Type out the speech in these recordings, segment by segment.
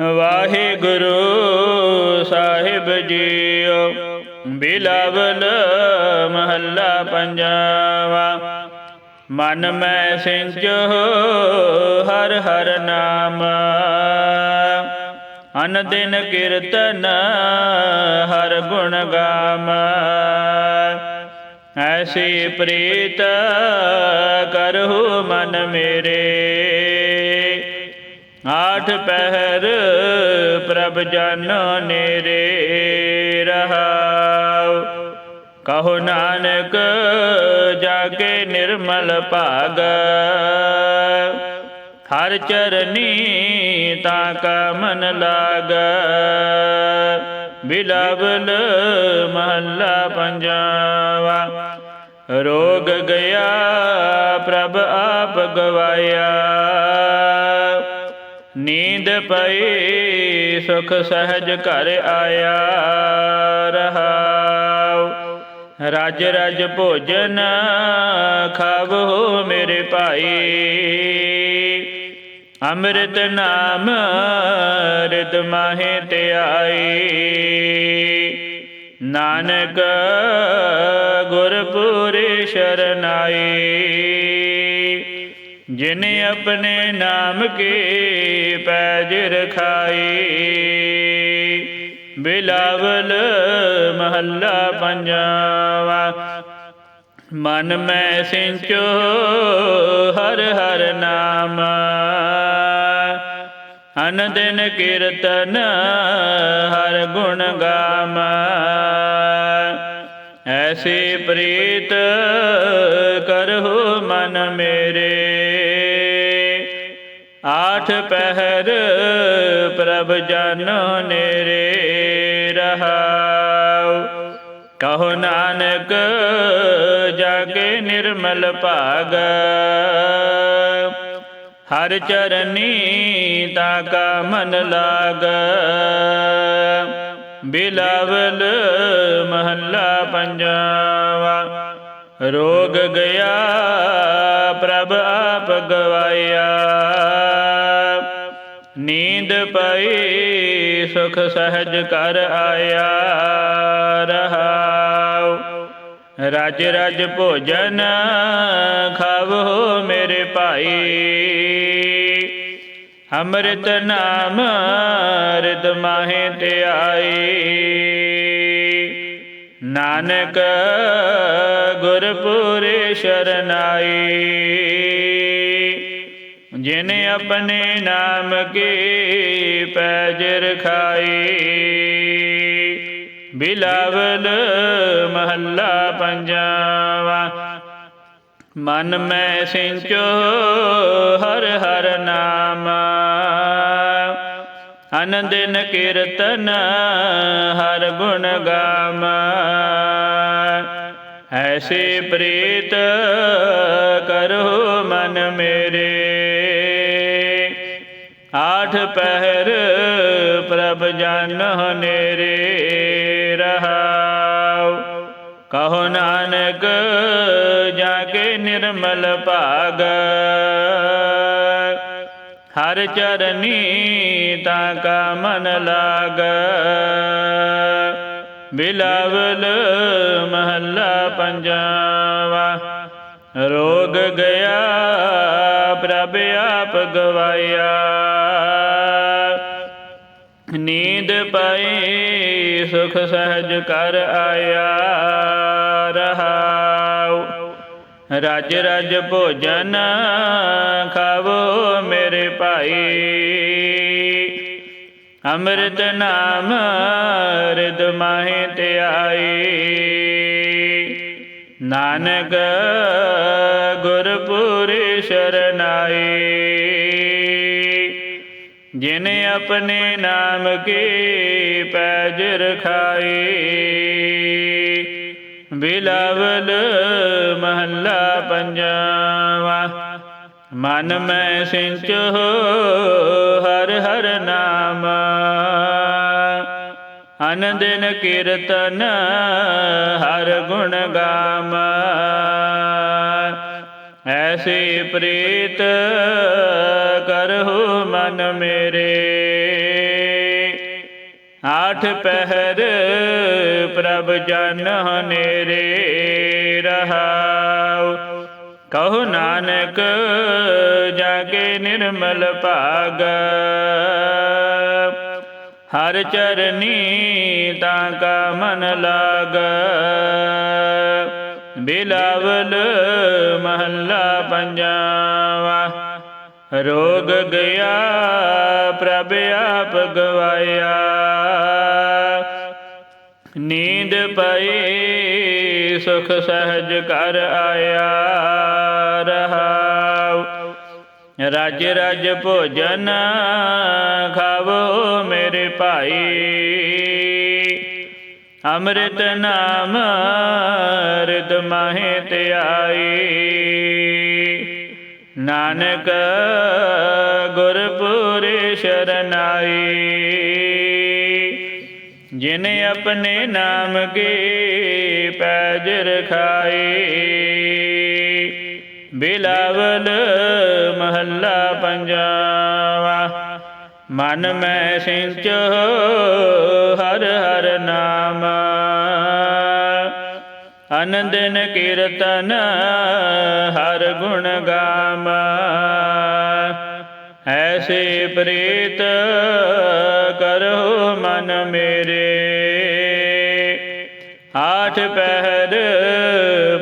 ਵਾਹਿਗੁਰੂ ਸਾਹਿਬ JIO, Bilawal ਮਹੱਲਾ ਪੰਜਾਵਾ। ਮਨ ਮੈਂ ਸਿੰਚੋ, ਹਰ ਹਰ ਨਾਮ। ਅਨ ਦਿਨ ਕੀਰਤਨ, ਹਰ ਗੁਣ ਗਾਮ। ਐਸੀ ਪ੍ਰੀਤ ਕਰਹੁ ਮਨ ਮੇਰੇ। ਆਠ ਪਹਿਰ ਪ੍ਰਭ ਜਨ ਨੇਰੇ ਰਹਾਉ। ਕਹੋ ਨਾਨਕ ਜਾ ਕੇ ਨਿਰਮਲ ਭਾਗ। ਹਰ ਚਰਨੀ ਤਾਂ ਕਾ ਮਨ ਲਾਗ। ਬਿਲਾਵਲ ਮਹੱਲਾ ਪੰਜਾਵਾ। ਰੋਗ ਗਿਆ ਪ੍ਰਭ ਆਪ ਗਵਾਇਆ। ਨੀਂਦ ਪਈ, ਸੁਖ ਸਹਿਜ ਘਰ ਆਇਆ ਰਹਾਉ। ਰਜ ਰਜ ਭੋਜਨ ਖਾਵੋ ਮੇਰੇ ਭਾਈ। ਅੰਮ੍ਰਿਤ ਨਾਮ ਰਿਦ ਮਾਹੇ ਤੇ ਆਈ। ਨਾਨਕ ਗੁਰਪੁਰੇ ਸ਼ਰਨਾਈ ਜਿਨ ਆਪਣੇ ਨਾਮ ਕੇ ਪੈਜ ਰਖਾਈ। ਬਿਲਾਵਲ ਮਹੱਲਾ ਪੰਜਾਵਾ। ਮਨ ਮੈਂ ਸਿੰਚੋ ਹਰ ਹਰ ਨਾਮ। ਅਨ ਦਿਨ ਕੀਰਤਨ ਹਰ ਗੁਣ ਗਾਮ। ਐਸੀ ਪ੍ਰੀਤ ਕਰਹੁ ਮਨ ਮੇਰੇ। ਆਠ ਪਹਿਰ ਪ੍ਰਭ ਜਨ ਨੇਰੇ ਰਹਾਉ। ਕਹੋ ਨਾਨਕ ਜਾ ਕੇ ਨਿਰਮਲ ਭਾਗ। ਹਰ ਚਰਨੀ ਤਾ ਕਾ ਮਨ ਲਾਗ। ਬਿਲਾਵਲ ਮਹੱਲਾ ਪੰਜਾਵਾ। ਰੋਗ ਗਿਆ ਪ੍ਰਭ ਆਪ ਗਵਾਇਆ। ਨੀਂਦ ਪਈ, ਸੁਖ ਸਹਿਜ ਕਰ ਆਇਆ ਰਹਾਉ। ਰਜ ਰਜ ਭੋਜਨ ਖਾਵੋ ਮੇਰੇ ਭਾਈ। ਅੰਮ੍ਰਿਤ ਨਾਮ ਰਿਦ ਮਾਹੇ ਤੇ ਆਈ। ਨਾਨਕ ਗੁਰਪੁਰੇ ਸ਼ਰਨਾਈ ਜਿਨ ਆਪਣੇ ਨਾਮ ਕੀ ਪੈਜ ਰਖਾਈ ਬਿਲਾਵਲ ਮਹੱਲਾ ਪੰਜਾਵਾ। ਮਨ ਮੈਂ ਸਿੰਚੋ ਹਰ ਹਰ ਨਾਮ। ਅਨ ਕੀਰਤਨ ਹਰ ਗੁਣ ਗਾਮ। ਐਸੀ ਪ੍ਰੀਤ ਕਰੋ ਮਨ ਮੇਰੇ। ਪਹਿਰ ਪ੍ਰਭ ਜਨ ਨੇਰੇ ਰਹਾਉ। ਕਹੋ ਨਾਨਕ ਜਾ ਕੇ ਨਿਰਮਲ ਭਾਗ। ਹਰ ਚਰਨੀ ਤਾ ਕਾ ਮਨ ਲਾਗ। ਬਿਲਾਵਲ ਮਹੱਲਾ ਪੰਜਾਵਾ। ਰੋਗ ਗਿਆ, ਪ੍ਰਭ ਆਪ ਗਵਾਇਆ। ਨੀਂਦ ਪਈ, ਸੁਖ ਸਹਿਜ ਕਰ ਆਇਆ ਰਹਾਉ। ਰਜ ਰਜ ਭੋਜਨ ਖਾਵੋ ਮੇਰੇ ਭਾਈ। ਅੰਮ੍ਰਿਤ ਨਾਮ ਰਿਦ ਮਾਹੇ ਤੇ ਆਈ। ਨਾਨਕ ਗੁਰਪੁਰੇ ਸ਼ਰਨਾਈ। ਜਿਨ ਆਪਣੇ ਨਾਮ ਕੀ ਪੈਜ ਰਖਾਈ, ਬਿਲਾਵਲ ਮਹੱਲਾ ਪੰਜਾਵਾ। ਮਨ ਮੈਂ ਸਿੰਚੋ ਹਰ ਹਰ ਨਾਮ। ਅਨ ਕੀਰਤਨ ਹਰ ਗੁਣ ਗਾਮ। ਐਸੀ ਪ੍ਰੀਤ ਕਰਹੁ ਮਨ ਮੇਰੇ। ਆਠ ਪਹਿਰ ਪ੍ਰਭ ਜਨ ਹਨੇਰੇ ਰਹਾਉ। ਕਹੋ ਨਾਨਕ ਜਾਗੇ ਨਿਰਮਲ ਭਾਗ। ਹਰ ਚਰਨੀ ਤਾਂ ਕਾ ਮਨ ਲਾਗ। ਬਿਲਾਵਲ ਮਹੱਲਾ ਪੰਜਾਵਾ। ਰੋਗ ਗਿਆ, ਪ੍ਰਭ ਆਪ ਗਵਾਇਆ। ਨੀਂਦ ਪਈ, ਸੁਖ ਸਹਜ ਕਰ ਆਇਆ ਰਹਾਉ। ਰਜ ਰਜ ਭੋਜਨ ਖਾਵੋ ਮੇਰੇ ਭਾਈ। ਅੰਮ੍ਰਿਤ ਨਾਮ ਰਿਦ ਮਾਹੇ ਤੇ ਆਈ ਨਾਨਕ ਗੁਰਪੁਰੇ ਸ਼ਰਨਾਈ। ਜਿਨ ਆਪਣੇ ਨਾਮ ਕੇ ਪੈਜ ਰਖਾਈ। ਬਿਲਾਵਲ ਮਹੱਲਾ ਪੰਜਾਵਾ। ਮਨ ਮੈਂ ਸਿੰਚੋ, ਹਰ ਹਰ ਨਾਮ। ਅਨੰਦਨ ਕੀਰਤਨ, ਹਰ ਗੁਣ ਗਾਮ। ਐਸੇ ਪ੍ਰੀਤ ਕਰੋ ਮਨ ਮੇਰੇ। ਆਠ ਪਹਿਰ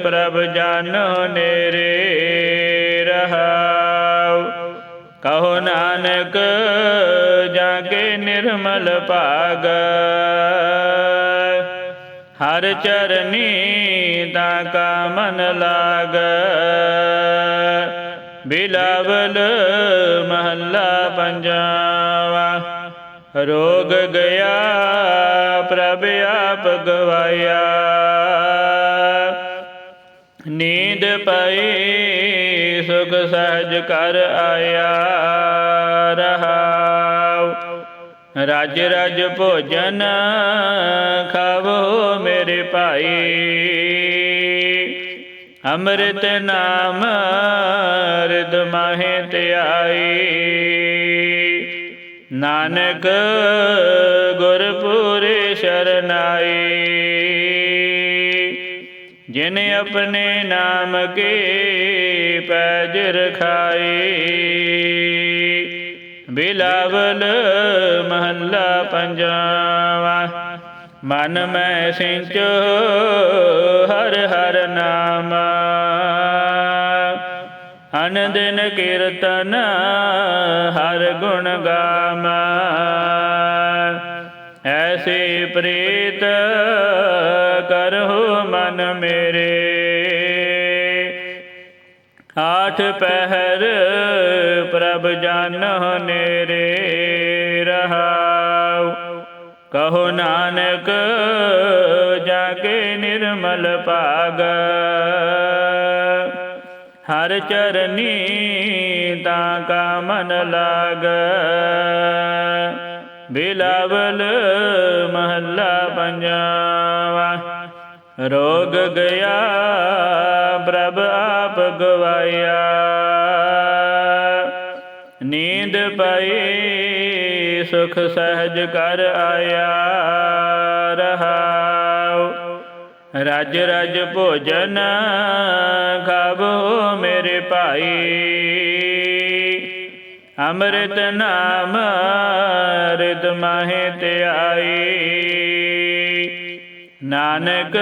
ਪ੍ਰਭ ਜਾਨੋ ਨੇਰੇ ਰਹਾਉ ਕਹੋ ਨਾਨਕ ਜਾਗੇ ਨਿਰਮਲ ਭਾਗ। ਹਰ ਚਰਨੀ ਤਾਂ ਕਾ ਮਨ ਲਾਗ। ਬਿਲਾਵਲ ਮਹੱਲਾ ਪੰਜਾਵਾ। ਰੋਗ ਗਿਆ, ਪ੍ਰਭ ਆਪ ਗਵਾਇਆ। ਨੀਂਦ ਪਈ ਸੁਖ ਸਹਜ ਕਰ ਆਇਆ ਰਹਾਉ। ਰਾਜ ਰਾਜ ਭੋਜਨ ਖਾਵੋ ਮੇਰੇ ਭਾਈ। ਅੰਮ੍ਰਿਤ ਨਾਮ ਰਿਦ ਮਾਹੇ ਤੇ ਆਈ ਨਾਨਕ ਗੁਰਪੁਰੇ ਸ਼ਰਨਾਈ। ਜਿਨ ਆਪਣੇ ਨਾਮ ਕੇ ਪੈਜ ਰਖਾਈ ਬਿਲਾਵਲ ਮਹੱਲਾ ਪੰਜਾਵਾ। ਮਨ ਮੈਂ ਸਿੰਚੋ ਹਰ ਹਰ ਨਾਮ। ਅਨੰਦਨ ਕੀਰਤਨ ਹਰ ਗੁਣ ਗਾਮ। ਐਸੇ ਪ੍ਰੀਤ ਕਰਹੁ ਮਨ ਮੇਰੇ। ਆਠ ਪਹਿਰ ਪ੍ਰਭ ਜਾਨੋ ਨੇਰੇ ਰਹਾਉ। ਕਹੋ ਨਾਨਕ, ਜਾਗੇ ਨਿਰਮਲ ਭਾਗ। ਹਰ ਚਰਨੀ ਤਾਂ ਕਾ ਮਨ ਲਾਗ। ਬਿਲਾਵਲ ਮਹੱਲਾ ਪੰਜਾਵਾ। ਰੋਗ ਗਿਆ, ਪ੍ਰਭ ਆਪ ਗਵਾਇਆ। ਨੀਂਦ ਪਈ, ਸੁਖ ਸਹਜ ਕਰ ਆਇਆ, ਰਹਾਉ। ਰਜ ਰਜ ਭੋਜਨ ਖਾਵੋ ਮੇਰੇ ਭਾਈ। ਅੰਮ੍ਰਿਤ ਨਾਮ ਰਿਦ ਮਾਹੇ ਤੇ ਆਈ। ਨਾਨਕ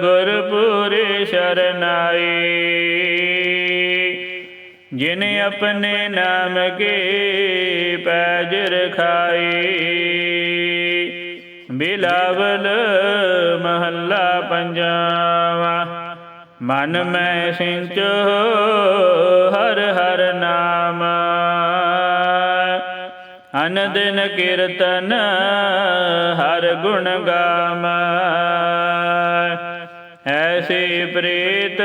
ਗੁਰਪੁਰੇ ਸ਼ਰਨਾਈ। ਜਿਨ ਆਪਣੇ ਨਾਮ ਕੇ ਪੈਜ ਰਖਾਈ। ਬਿਲਾਵਲ ਮਹੱਲਾ ਪੰਜਾਵਾ। ਮਨ ਮੈਂ ਸਿੰਚੋ ਹਰ ਹਰ ਨਾਮ। ਅਨੰਦਨ ਕੀਰਤਨ ਹਰ ਗੁਣ ਗਾਮ। ਐਸੀ ਪ੍ਰੀਤ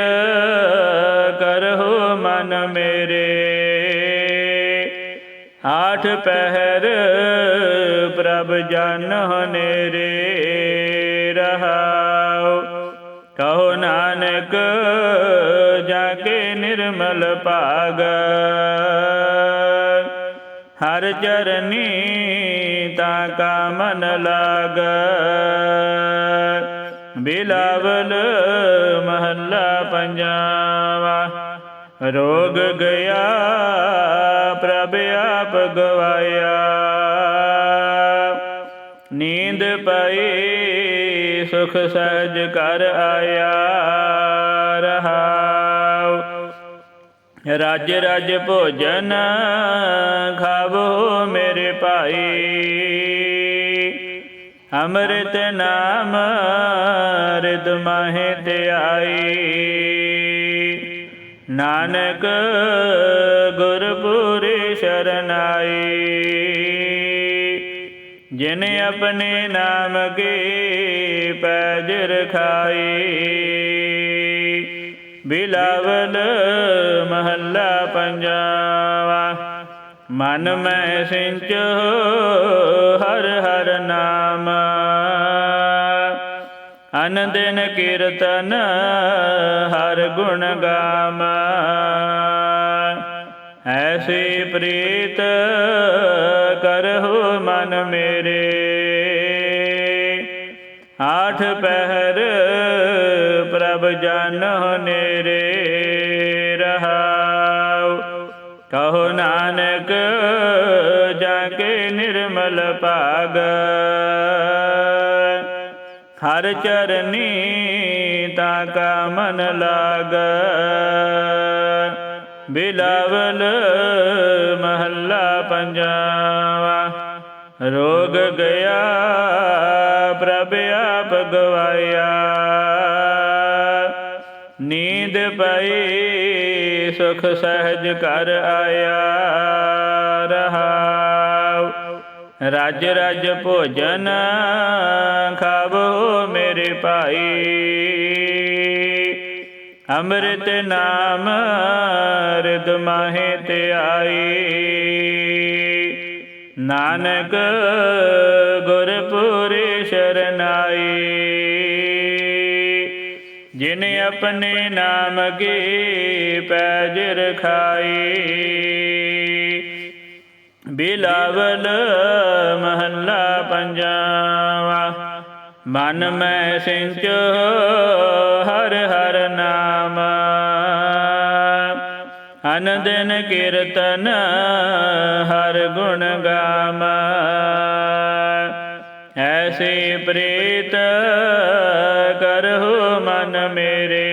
ਕਰਹੁ ਮਨ ਮੇਰੇ। ਆਠ ਪਹਿਰ ਪ੍ਰਭ ਜਨ ਨੇਰੇ ਰਹਾਉ। ਕਹੋ ਨਾਨਕ, ਜਾ ਕੇ ਨਿਰਮਲ ਭਾਗ। ਹਰ ਚਰਨੀ ਤਾ ਕਾ ਮਨ ਲਾਗੈ। ਬਿਲਾਵਲ ਮਹੱਲਾ ਪੰਜਾਵਾ। ਰੋਗ ਗਿਆ, ਪ੍ਰਭ ਆਪ ਗਵਾਇਆ। ਨੀਂਦ ਪਈ, ਸੁਖ ਸਹਿਜ ਕਰ ਆਇਆ। ਰਜ ਰਜ ਭੋਜਨ ਖਾਵੋ ਮੇਰੇ ਭਾਈ। ਅੰਮ੍ਰਿਤ ਨਾਮ ਰਿਦ ਮਾਹੇ ਤੇ ਆਈ। ਨਾਨਕ ਗੁਰਪੁਰੀ ਸ਼ਰਨਾਈ ਜਿਨ ਆਪਣੇ ਨਾਮ ਕੀ ਪੈਜ ਰਖਾਈ। ਬਿਲਾਵਲ ਮਹੱਲਾ ਪੰਜਾਵਾ। ਮਨ ਮੈਂ ਸਿੰਚੋ ਹਰ ਹਰ ਨਾਮ। ਅਨ ਦਿਨ ਕੀਰਤਨ ਹਰ ਗੁਣ ਗਾਮ। ਐਸੀ ਪ੍ਰੀਤ ਕਰਹੁ ਮਨ ਮੇਰੇ। ਆਠ ਪਹਿਰ ਪ੍ਰਭ ਜਨ ਨੇਰੇ ਰਹਾਉ। ਕਹੋ ਨਾਨਕ ਜਾ ਕੇ ਨਿਰਮਲ ਭਾਗ। ਹਰ ਚਰਨੀ ਤਾ ਕਾ ਮਨ ਲਾਗ। ਬਿਲਾਵਲ ਮਹੱਲਾ ਪੰਜਾਵਾ। ਰੋਗ ਗਿਆ ਆਇਆ ਨੀਂਦ ਪਈ, ਸੁਖ ਸਹਿਜ ਕਰ ਆਇਆ ਰਹਾਉ। ਰਜ ਰਜ ਭੋਜਨ ਖਾਵੋ ਮੇਰੇ ਭਾਈ। ਅੰਮ੍ਰਿਤ ਨਾਮ ਰਿਦ ਮਾਹੇ ਤੇ ਆਈ। ਨਾਨਕ ਗੁਰਪੁਰੀ ਸ਼ਰਨਾਈ। ਜਿਨ ਆਪਣੇ ਨਾਮ ਕੀ ਪੈਜ ਰਖਾਈ ਬਿਲਾਵਲ ਮਹੱਲਾ ਪੰਜਾਵਾ। ਮਨ ਮੈਂ ਸਿੰਚੋ ਹਰ ਹਰ ਨਾਮ। ਅਨ ਕੀਰਤਨ ਹਰ ਗੁਣ ਗਾਮ। ਐਸੀ ਪ੍ਰੀਤ ਕਰਹੁ ਮਨ ਮੇਰੇ।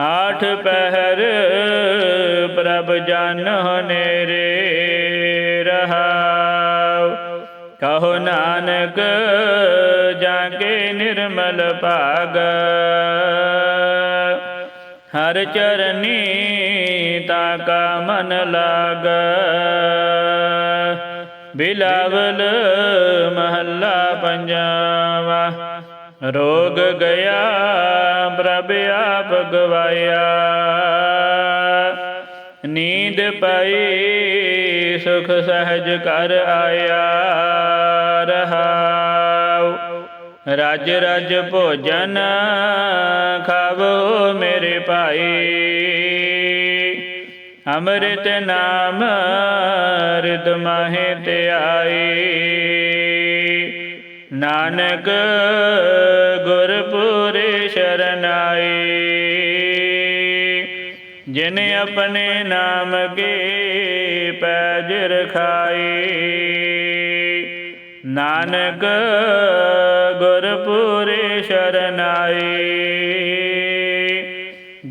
ਆਠ ਪਹਿਰ ਪ੍ਰਭ ਜਾਨਹੁ ਨੇਰੇ ਰਹਾਉ। ਕਹੋ ਨਾਨਕ ਜਾ ਕੇ ਨਿਰਮਲ ਭਾਗ। ਹਰ ਚਰਨੀ ਤਾ ਕਾ ਮਨ ਲਾਗ। ਬਿਲਾਵਲ ਮਹੱਲਾ ਪੰਜਾਵਾ। ਰੋਗ ਗਿਆ, ਪ੍ਰਭ ਆਪ ਗਵਾਇਆ। ਨੀਂਦ ਪਈ, ਸੁਖ ਸਹਿਜ ਕਰ ਆਇਆ। ਰਹਾਉ, ਰਜ ਰਜ ਭੋਜਨ ਖਾਵੋ ਮੇਰੇ ਭਾਈ। ਅੰਮ੍ਰਿਤ ਨਾਮ ਰਿਦ ਮਾਹੇ ਤੇ ਆਈ ਨਾਨਕ ਗੁਰਪੁਰੀ ਸ਼ਰਨਾਈ ਜਿਨ ਆਪਣੇ ਨਾਮ ਕੀ ਪੈਜ ਰਖਾਈ ਨਾਨਕ ਗੁਰਪੁਰੀ ਸ਼ਰਨਾਈ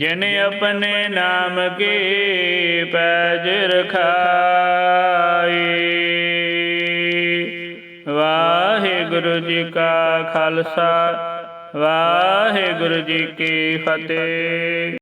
ਜਿਨ ਆਪਣੇ ਨਾਮ ਕੀ ਪੈਜ ਰਖਾਈ। ਵਾਹਿਗੁਰੂ ਜੀ ਕਾ ਖਾਲਸਾ ਵਾਹਿਗੁਰੂ ਜੀ ਕੀ ਫਤਿਹ।